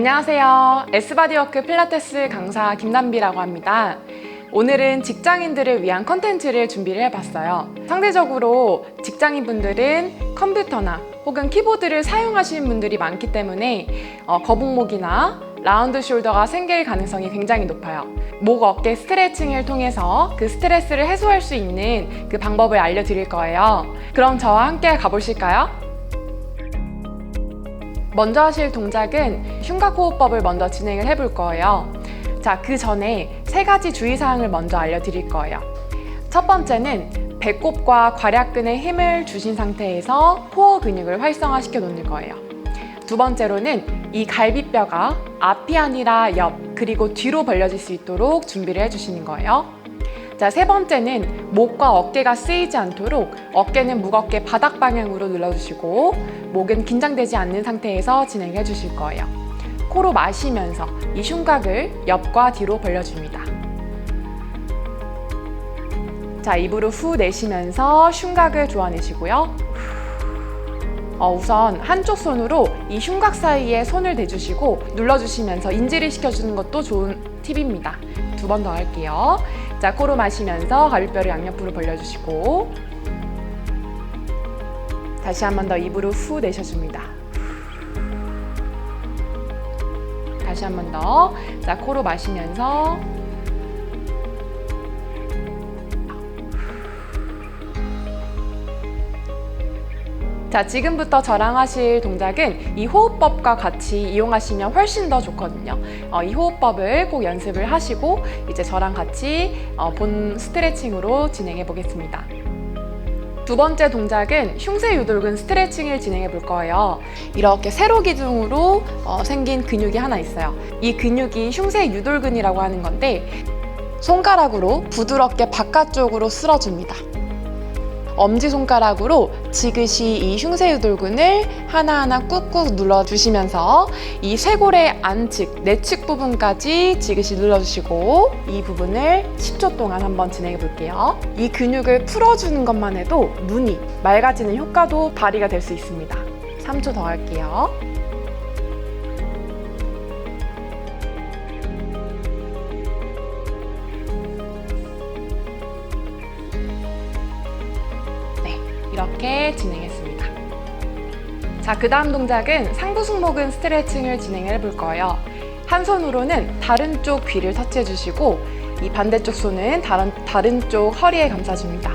안녕하세요. S바디워크 필라테스 강사 김남비라고 합니다. 오늘은 직장인들을 위한 컨텐츠를 준비를 해봤어요. 상대적으로 직장인분들은 컴퓨터나 혹은 키보드를 사용하시는 분들이 많기 때문에 어, 거북목이나 라운드 숄더가 생길 가능성이 굉장히 높아요. 목 어깨 스트레칭을 통해서 그 스트레스를 해소할 수 있는 그 방법을 알려드릴 거예요. 그럼 저와 함께 가보실까요? 먼저 하실 동작은 흉곽호흡법을 먼저 진행을 해볼 거예요. 자, 그 전에 세 가지 주의사항을 먼저 알려드릴 거예요. 첫 번째는 배꼽과 괄약근에 힘을 주신 상태에서 코어 근육을 활성화시켜 놓는 거예요. 두 번째로는 이 갈비뼈가 앞이 아니라 옆, 그리고 뒤로 벌려질 수 있도록 준비를 해주시는 거예요. 자, 세 번째는 목과 어깨가 쓰이지 않도록 어깨는 무겁게 바닥 방향으로 눌러주시고 목은 긴장되지 않는 상태에서 진행해 주실 거예요. 코로 마시면서 이 흉곽을 옆과 뒤로 벌려줍니다. 자, 입으로 후 내쉬면서 흉곽을 조아내시고요. 어, 우선 한쪽 손으로 이 흉곽 사이에 손을 대주시고 눌러주시면서 인지를 시켜주는 것도 좋은 팁입니다. 두 번 더 할게요. 자, 코로 마시면서 가비뼈를 양옆으로 벌려주시고 다시 한 번 더 입으로 후 내셔줍니다. 다시 한 번 더. 자, 코로 마시면서 자, 지금부터 저랑 하실 동작은 이 호흡법과 같이 이용하시면 훨씬 더 좋거든요. 어, 이 호흡법을 꼭 연습을 하시고 이제 저랑 같이 어, 본 스트레칭으로 진행해 보겠습니다. 두 번째 동작은 흉쇄 유돌근 스트레칭을 진행해 볼 거예요. 이렇게 세로 기둥으로 어, 생긴 근육이 하나 있어요. 이 근육이 흉쇄 유돌근이라고 하는 건데 손가락으로 부드럽게 바깥쪽으로 쓸어줍니다. 엄지손가락으로 지그시 이 흉쇄유 돌근을 하나하나 꾹꾹 눌러주시면서 이 쇄골의 안측, 내측 부분까지 지그시 눌러주시고 이 부분을 10초 동안 한번 진행해 볼게요. 이 근육을 풀어주는 것만 해도 눈이 맑아지는 효과도 발휘가 될 수 있습니다. 3초 더 할게요. 이렇게 진행했습니다. 자, 그 다음 동작은 상부 승모근 스트레칭을 진행해 볼 거예요. 한 손으로는 다른 쪽 귀를 터치해 주시고 이 반대쪽 손은 다른, 다른 쪽 허리에 감싸줍니다.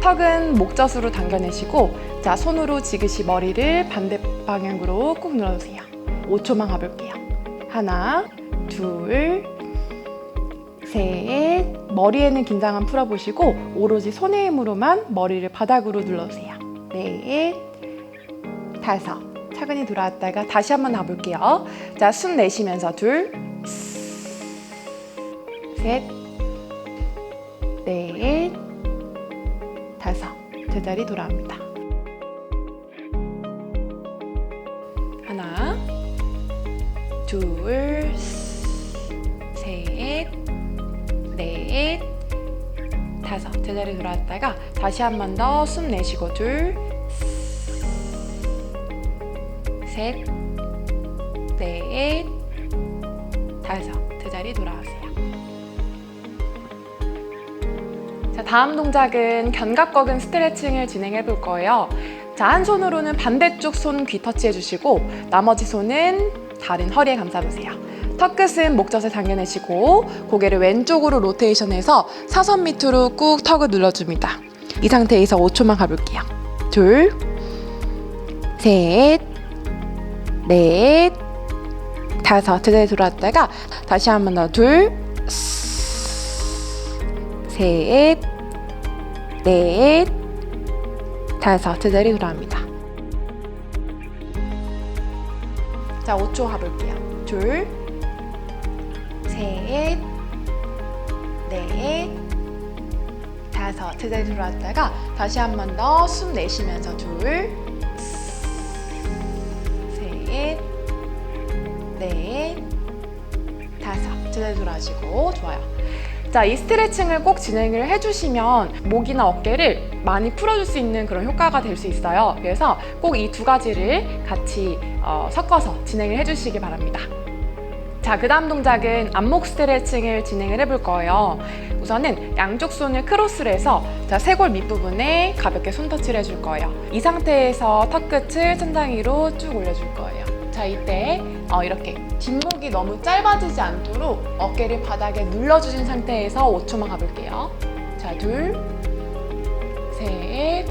턱은 목젖으로 당겨내시고 자, 손으로 지그시 머리를 반대 방향으로 꾹 눌러주세요. 5초만 가볼게요. 하나, 둘, 셋. 머리에는 긴장감 풀어보시고 오로지 손의 힘으로만 머리를 바닥으로 눌러주세요. 넷, 다섯. 차근히 돌아왔다가 다시 한번 가볼게요. 자, 숨 내쉬면서 둘, 셋, 넷, 다섯. 제자리 돌아옵니다. 하나, 둘, 셋, 넷, 다섯. 제자리 돌아왔다가 다시 한 번 더 숨 내쉬고 둘, 셋, 넷, 다섯. 제자리 돌아오세요. 자, 다음 동작은 견갑거근 스트레칭을 진행해 볼 거예요. 자, 한 손으로는 반대쪽 손 귀 터치해 주시고 나머지 손은 다른 허리에 감싸주세요. 턱끝은 목젖에 당겨내시고 고개를 왼쪽으로 로테이션해서 사선 밑으로 꾹 턱을 눌러줍니다. 이 상태에서 5초만 가볼게요. 둘, 셋, 넷, 다섯. 제자리 돌아왔다가 다시 한 번 더 둘, 셋, 넷, 다섯. 제자리 돌아옵니다. 자, 5초 가볼게요. 둘, 셋, 넷, 다섯. 제자리 돌아왔다가 다시 한 번 더 숨 내쉬면서 둘, 셋, 넷, 다섯. 제자리 돌아가시고 좋아요. 자, 이 스트레칭을 꼭 진행을 해주시면 목이나 어깨를 많이 풀어줄 수 있는 그런 효과가 될 수 있어요. 그래서 꼭 이 두 가지를 같이 어, 섞어서 진행을 해주시기 바랍니다. 자, 그 다음 동작은 안목 스트레칭을 진행을 해볼 거예요. 우선은 양쪽 손을 크로스를 해서 자, 쇄골 밑부분에 가볍게 손터치를 해줄 거예요. 이 상태에서 턱끝을 천장 위로 쭉 올려줄 거예요. 자, 이때 어, 이렇게 뒷목이 너무 짧아지지 않도록 어깨를 바닥에 눌러주신 상태에서 5초만 가볼게요. 자, 둘, 셋,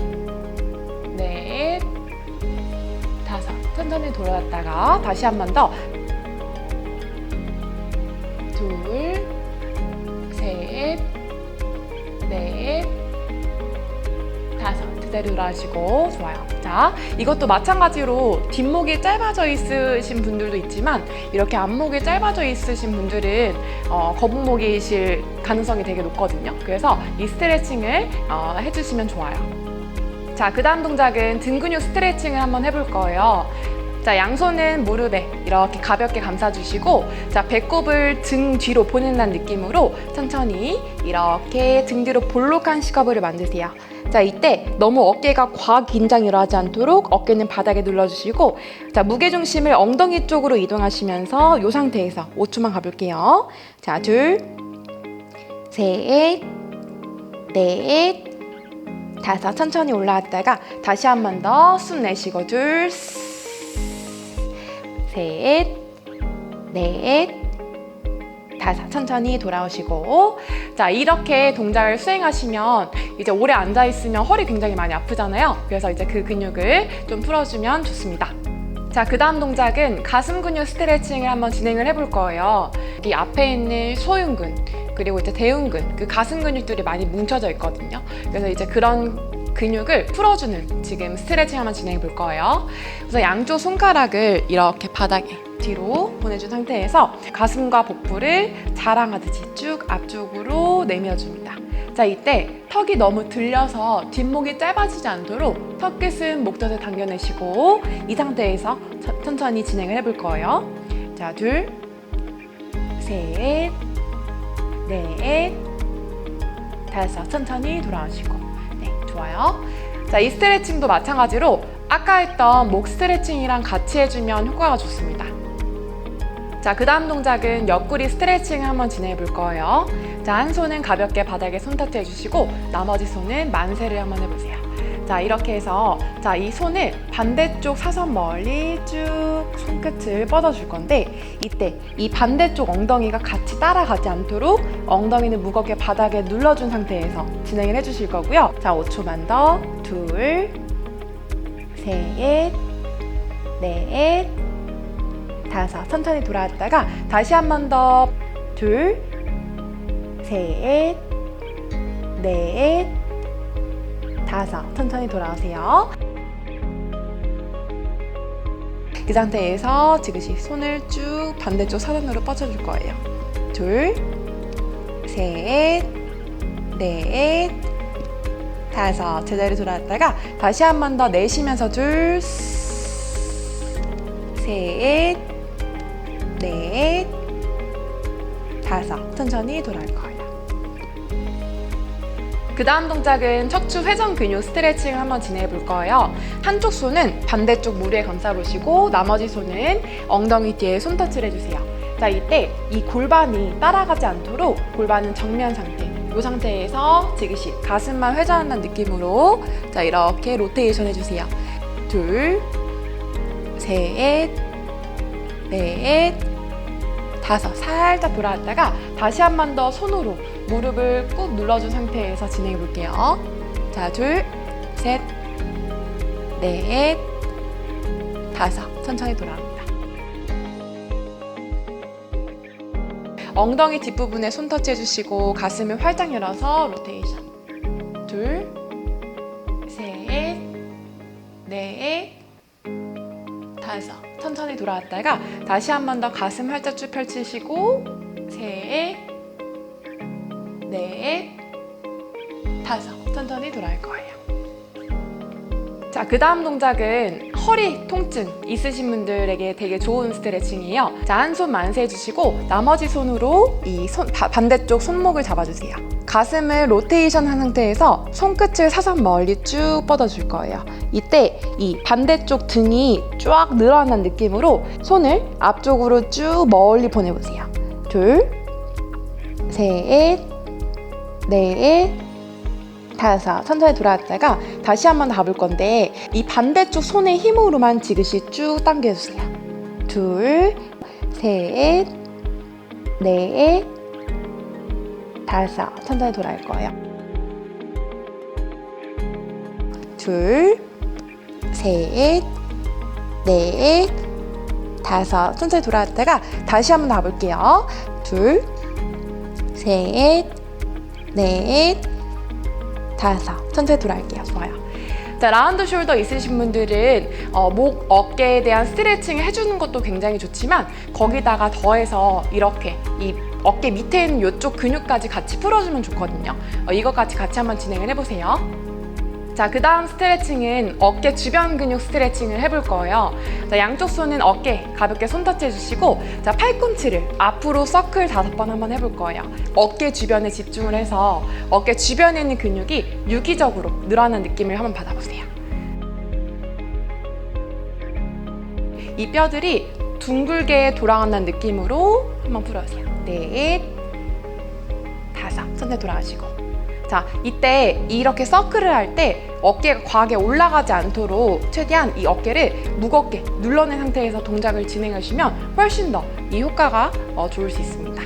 넷, 다섯. 천천히 돌아갔다가 다시 한 번 더. 둘, 셋, 넷, 다섯. 그대로 돌아가시고 좋아요. 자, 이것도 마찬가지로 뒷목이 짧아져 있으신 분들도 있지만 이렇게 앞목이 짧아져 있으신 분들은 어, 거북목이실 가능성이 되게 높거든요. 그래서 이 스트레칭을 어, 해주시면 좋아요. 자, 그 다음 동작은 등 근육 스트레칭을 한번 해볼 거예요. 자, 양손은 무릎에 이렇게 가볍게 감싸주시고, 자, 배꼽을 등 뒤로 보낸다는 느낌으로 천천히 이렇게 등 뒤로 볼록한 시커브를 만드세요. 자, 이때 너무 어깨가 과긴장이 일어나지 않도록 어깨는 바닥에 눌러주시고, 자, 무게중심을 엉덩이 쪽으로 이동하시면서 이 상태에서 5초만 가볼게요. 자, 둘, 셋, 넷, 다섯 천천히 올라왔다가 다시 한 번 더 숨 내쉬고 둘, 셋, 넷, 다섯 천천히 돌아오시고 자 이렇게 동작을 수행하시면 이제 오래 앉아 있으면 허리 굉장히 많이 아프잖아요. 그래서 이제 그 근육을 좀 풀어주면 좋습니다. 자, 그 다음 동작은 가슴 근육 스트레칭을 한번 진행을 해볼 거예요. 여기 앞에 있는 소흉근, 그리고 이제 대흉근, 그 가슴 근육들이 많이 뭉쳐져 있거든요. 그래서 이제 그런 근육을 풀어주는 지금 스트레칭 한번 진행해 볼 거예요. 그래서 양쪽 손가락을 이렇게 바닥에 뒤로 보내준 상태에서 가슴과 복부를 자랑하듯이 쭉 앞쪽으로 내밀어줍니다. 자, 이때 턱이 너무 들려서 뒷목이 짧아지지 않도록 턱 끝은 목젖에 당겨내시고 이 상태에서 천- 천천히 진행을 해볼 거예요. 자, 둘, 셋, 넷, 다섯. 천천히 돌아오시고. 네, 좋아요. 자, 이 스트레칭도 마찬가지로 아까 했던 목 스트레칭이랑 같이 해주면 효과가 좋습니다. 자, 그 다음 동작은 옆구리 스트레칭을 한번 진행해 볼 거예요. 자, 한 손은 가볍게 바닥에 손 터치 해 주시고, 나머지 손은 만세를 한번 해보세요. 자, 이렇게 해서, 자, 이 손을 반대쪽 사선 멀리 쭉 손끝을 뻗어줄 건데, 이때 이 반대쪽 엉덩이가 같이 따라가지 않도록 엉덩이는 무겁게 바닥에 눌러준 상태에서 진행을 해주실 거고요. 자, 5초만 더. 둘, 셋, 넷, 다섯. 천천히 돌아왔다가 다시 한 번 더. 둘, 셋, 넷, 다섯. 천천히 돌아오세요. 이 상태에서 지그시 손을 쭉 반대쪽 사선으로 뻗쳐줄 거예요. 둘, 셋, 넷, 다섯. 제자리 돌아왔다가 다시 한 번 더 내쉬면서 둘, 셋, 넷, 다섯. 천천히 돌아올 거예요. 그 다음 동작은 척추 회전 근육 스트레칭을 한번 진행해 볼 거예요. 한쪽 손은 반대쪽 무리에 감싸 보시고 나머지 손은 엉덩이 뒤에 손 터치를 해주세요. 자, 이때 이 골반이 따라가지 않도록 골반은 정면 상태. 이 상태에서 지그시 가슴만 회전한다는 느낌으로 자, 이렇게 로테이션 해주세요. 둘, 셋, 넷, 다섯. 살짝 돌아왔다가 다시 한 번 더 손으로 무릎을 꾹 눌러준 상태에서 진행해 볼게요. 자, 둘, 셋, 넷, 다섯. 천천히 돌아옵니다. 엉덩이 뒷부분에 손 터치 해 주시고 가슴을 활짝 열어서 로테이션. 둘, 셋, 넷, 다섯. 천천히 돌아왔다가 다시 한 번 더 가슴 활짝 쭉 펼치시고 셋, 넷, 다섯. 천천히 돌아올 거예요. 자, 그 다음 동작은 허리 통증 있으신 분들에게 되게 좋은 스트레칭이에요. 자, 한 손 만세 해주시고 나머지 손으로 이 손, 바- 반대쪽 손목을 잡아주세요. 가슴을 로테이션 한 상태에서 손끝을 사선 멀리 쭉 뻗어줄 거예요. 이때 이 반대쪽 등이 쫙 늘어난 느낌으로 손을 앞쪽으로 쭉 멀리 보내보세요. 둘, 셋, 넷, 다섯. 천천히 돌아왔다가 다시 한번더 가볼 건데 이 반대쪽 손의 힘으로만 지그시 쭉 당겨주세요. 둘, 셋, 넷, 다섯. 천천히 돌아올 거예요. 둘, 셋, 넷, 다섯. 천천히 돌아왔다가 다시 한번더 가볼게요. 둘, 셋, 넷, 다섯. 천천히 돌아올게요. 좋아요. 자, 라운드 숄더 있으신 분들은 어, 목, 어깨에 대한 스트레칭을 해주는 것도 굉장히 좋지만 거기다가 더해서 이렇게 이 어깨 밑에 있는 이쪽 근육까지 같이 풀어주면 좋거든요. 어, 이것까지 같이 한번 진행을 해보세요. 자, 그 다음 스트레칭은 어깨 주변 근육 스트레칭을 해볼 거예요. 자, 양쪽 손은 어깨 가볍게 손 터치 해주시고, 자, 팔꿈치를 앞으로 서클 다섯 번 한번 해볼 거예요. 어깨 주변에 집중을 해서 어깨 주변에 있는 근육이 유기적으로 늘어나는 느낌을 한번 받아보세요. 이 뼈들이 둥글게 돌아간다는 느낌으로 한번 풀어주세요. 넷, 다섯. 천천히 돌아가시고. 자, 이때 이렇게 서클을 할 때 어깨가 과하게 올라가지 않도록 최대한 이 어깨를 무겁게 눌러낸 상태에서 동작을 진행하시면 훨씬 더 이 효과가 어, 좋을 수 있습니다.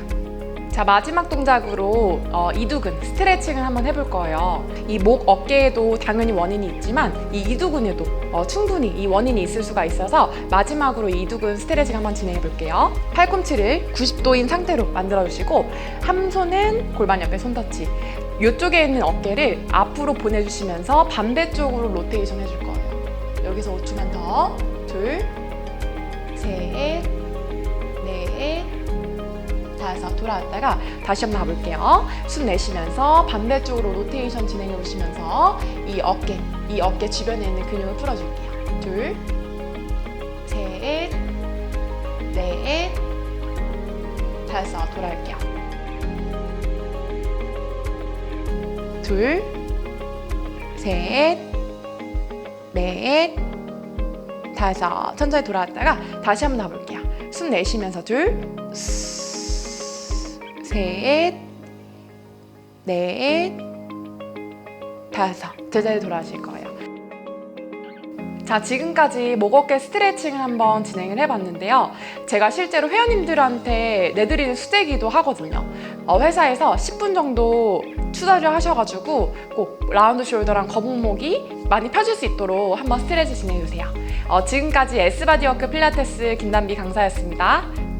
자, 마지막 동작으로 어, 이두근 스트레칭을 한번 해볼 거예요. 이 목, 어깨에도 당연히 원인이 있지만 이 이두근에도 어, 충분히 이 원인이 있을 수가 있어서 마지막으로 이 이두근 스트레칭 한번 진행해 볼게요. 팔꿈치를 90도인 상태로 만들어 주시고 한 손은 골반 옆에 손 터치. 이쪽에 있는 어깨를 앞으로 보내주시면서 반대쪽으로 로테이션 해줄 거예요. 여기서 5초만 더. 둘, 셋, 넷, 다섯. 돌아왔다가 다시 한번 가볼게요. 숨 내쉬면서 반대쪽으로 로테이션 진행해 보시면서 이 어깨, 이 어깨 주변에 있는 근육을 풀어줄게요. 둘, 셋, 넷, 다섯. 돌아올게요. 둘, 셋, 넷, 다섯. 천천히 돌아왔다가 다시 한번 가볼게요. 숨 내쉬면서 둘, 셋, 넷, 다섯. 제자리 돌아가실 거예요. 자, 지금까지 목 어깨 스트레칭을 한번 진행을 해봤는데요. 제가 실제로 회원님들한테 내드리는 수제기도 하거든요. 어, 회사에서 10분 정도 투자를 하셔가지고 꼭 라운드 숄더랑 거북목이 많이 펴질 수 있도록 한번 스트레치 진행해주세요. 어, 지금까지 S바디워크 필라테스 김단비 강사였습니다.